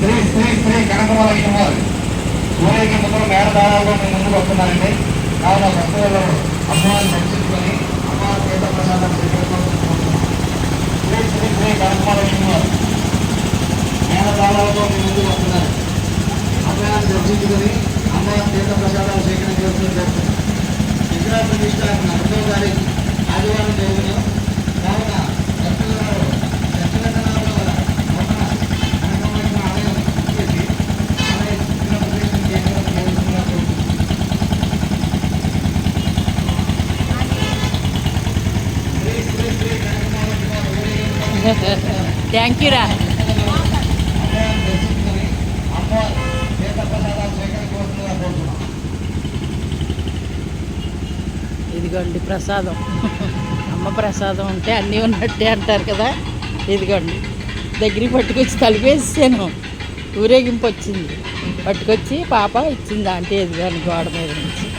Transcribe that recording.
శ్రీ శ్రీ కనకమలక్ష్మ వారు ముందు మేడదారాల్లో మీ ముందుకు వస్తున్నారండి కావున భక్తులలో అమ్మవారిని దర్శించుకొని అమ్మవారి తీర్థ ప్రసాదం స్వీకరించుకుంటున్నాం శ్రీ శ్రీ శ్రీ కనకమలక్ష్మ వారు మేడదారాలతో మీ ముందుకు వస్తున్నారు అమ్మవారిని దర్శించుకొని అమ్మవారి తీర్థ ప్రసాదాలు సేకరణ చేస్తున్నారు విగ్రహ ప్రతిష్ట రెండవ తారీఖు. థ్యాంక్ యూ రా ఇదిగోండి ప్రసాదం. అమ్మ ప్రసాదం ఉంటే అన్నీ ఉన్నట్టే అంటారు కదా. ఇదిగోండి. దగ్గరికి పట్టుకొచ్చి తలిపేసాను ఊరేగింపు వచ్చింది. పట్టుకొచ్చి పాప ఇచ్చింది అంటే ఇదిగోండి గోడ మీద నుంచి.